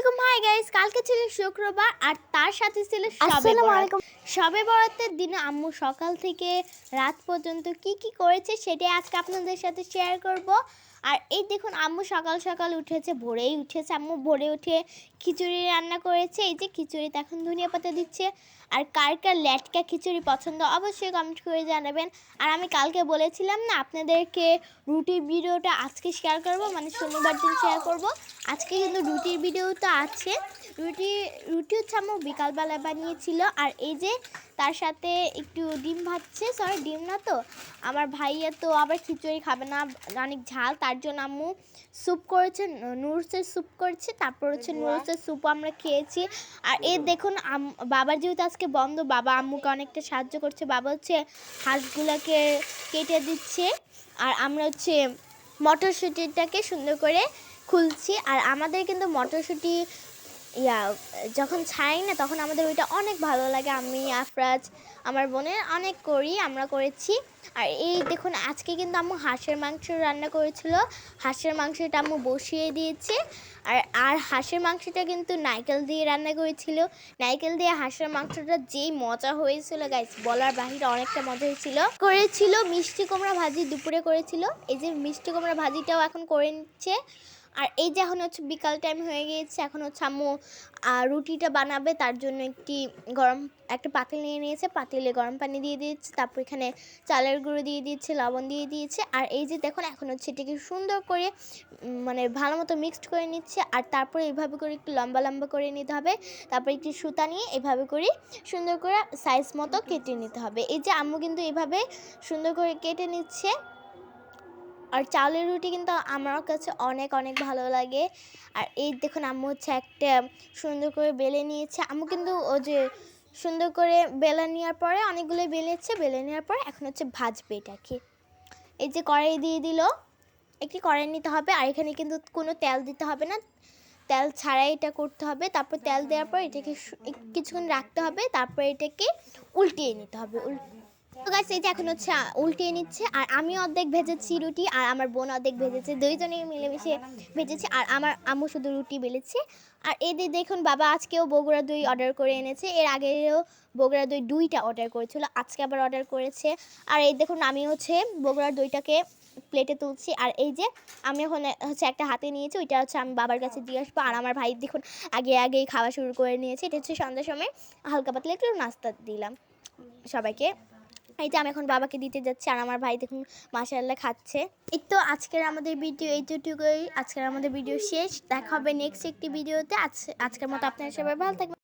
আলাইকুম hi guys কালকে ছিল শুক্রবার আর তার সাথে ছিল সবে আসসালামু আলাইকুম। সবে বরাতের দিনে আম্মু সকাল থেকে রাত পর্যন্ত কি কি করেছে সেটাই আজকে আপনাদের সাথে শেয়ার করব। আর এই দেখুন, আম্মু সকাল সকাল উঠেছে, ভোরেই উঠেছে। আম্মু ভোরে উঠে খিচুড়ি রান্না করেছে। এই যে খিচুড়িতে এখন ধনিয়া পাতা দিচ্ছে। আর কার কার ল্যাটকা খিচুড়ি পছন্দ, অবশ্যই কমেন্ট করে জানাবেন। আর আমি কালকে বলেছিলাম না, আপনাদেরকে রুটির ভিডিওটা আজকে শেয়ার করব মানে শনিবার দিন শেয়ার করব। আজকে কিন্তু রুটির ভিডিও তো আছে। রুটি রুটি হচ্ছে আমার বিকালবেলা বানিয়েছিল। আর এই যে তার সাথে একটু ডিম ভাজছে সরি ডিম না তো? আমার ভাইয়া তো আবার খিচুড়ি খাবে না, অনেক ঝাল, তার জন্য আম্মু স্যুপ করেছে নুডলসের স্যুপ করেছে তারপর হচ্ছে নুডলসের স্যুপ আমরা খেয়েছি। আর এ দেখুন বাবার যেহেতু আজকে বন্ধ বাবা আম্মুকে অনেকটা সাহায্য করছে। বাবা হচ্ছে হাঁসগুলোকে কেটে দিচ্ছে। আর আমরা হচ্ছে মটরশুঁটিটাকে সুন্দর করে খুলছি। আর আমাদের কিন্তু মটরশুঁটি ইয়া, যখন ছাই না, তখন আমাদের ওইটা অনেক ভালো লাগে। আমি, আফরাজ, আমার বোনের অনেক করি, আমরা করেছি। আর এই দেখুন, আজকে কিন্তু আম্মু হাঁসের মাংস রান্না করেছিল। হাঁসের মাংসটা আম্মু বসিয়ে দিয়েছে। আর আর হাঁসের মাংসটা কিন্তু নারকেল দিয়ে রান্না করেছিল। নারকেল দিয়ে হাঁসের মাংসটা যেই মজা হয়েছিল গাইস বলার বাহিরে অনেকটা মজা হয়েছিল। করেছিল মিষ্টি কুমড়া ভাজি দুপুরে করেছিল। এই যে মিষ্টি কুমড়া ভাজিটাও এখন করে নিচ্ছে আর এই যে এখন হচ্ছে বিকাল টাইম হয়ে গিয়েছে, এখন হচ্ছে আম্মু রুটিটা বানাবে, তার জন্য একটি গরম একটা পাতিল নিয়ে নিয়েছে, পাতিলে গরম পানি দিয়ে দিয়েছে, তারপর এখানে চালের গুঁড়ো দিয়ে দিয়েছে, লবণ দিয়ে দিয়েছে, আর এই যে দেখুন, এখন হচ্ছে এটাকে সুন্দর করে মানে ভালো মতো মিক্সড করে নিচ্ছে, আর তারপরে এইভাবে করে একটু লম্বা লম্বা করে নিতে হবে, তারপর একটি সুতা নিয়ে এভাবে করে সুন্দর করে সাইজ মতো কেটে নিতে হবে। এই যে আম্মু কিন্তু এভাবে সুন্দর করে কেটে নিচ্ছে আর চাউলের রুটি কিন্তু আমার কাছে অনেক অনেক ভালো লাগে। আর এই দেখুন, আম্মু হচ্ছে একটা সুন্দর করে বেলে নিয়েছে। আম্মু কিন্তু ও যে সুন্দর করে বেলে নেওয়ার পরে অনেকগুলো বেলেছে, বেলে নেওয়ার পরে এখন হচ্ছে ভাজবে এটাকে। এই যে কড়াই দিয়ে দিল, একটি কড়াই নিতে হবে, আর এখানে কিন্তু কোনো তেল দিতে হবে না। তেল ছাড়াই এটা করতে হবে, তারপর তেল দেওয়ার পর এটাকে কিছুক্ষণ রাখতে হবে, তারপর এটাকে উল্টিয়ে নিতে হবে গাছ এই যে এখন হচ্ছে উল্টিয়ে নিচ্ছে, আর আমি অর্ধেক ভেজেছি রুটি, আর আমার বোন অর্ধেক ভেজেছে দুইজনেই মিলেমিশে ভেজেছি, আর আমার আম্মু শুধু রুটি বেলেছে। আর যে দেখুন, বাবা আজকেও বগুড়া দই অর্ডার করে এনেছে, এর আগেও বগুড়া দই দুইটা অর্ডার করেছিল, আজকে আবার অর্ডার করেছে। আর এই দেখুন, আমি হচ্ছে বগুড়ার দইটাকে প্লেটে তুলছি, আর এই যে আমি এখন হচ্ছে একটা হাতে নিয়েছি, ওইটা হচ্ছে আমি বাবার কাছে দিয়ে আসব, আর আমার ভাই দেখুন, আগে আগেই খাওয়া শুরু করে নিয়েছে, এটা হচ্ছে সন্ধ্যার সময় হালকা পাতলা একটু নাস্তা দিলাম সবাইকে। এই যে আমি এখন বাবাকে দিতে যাচ্ছি আর আমার ভাই দেখুন মাসাল্লাহ খাচ্ছে। এই তো আজকের আমাদের ভিডিও এইটুকুই। আজকের আমাদের ভিডিও শেষ। দেখা হবে নেক্সট একটি ভিডিওতে। আজ আজকের মতো আপনারা সবাই ভালো থাকবেন।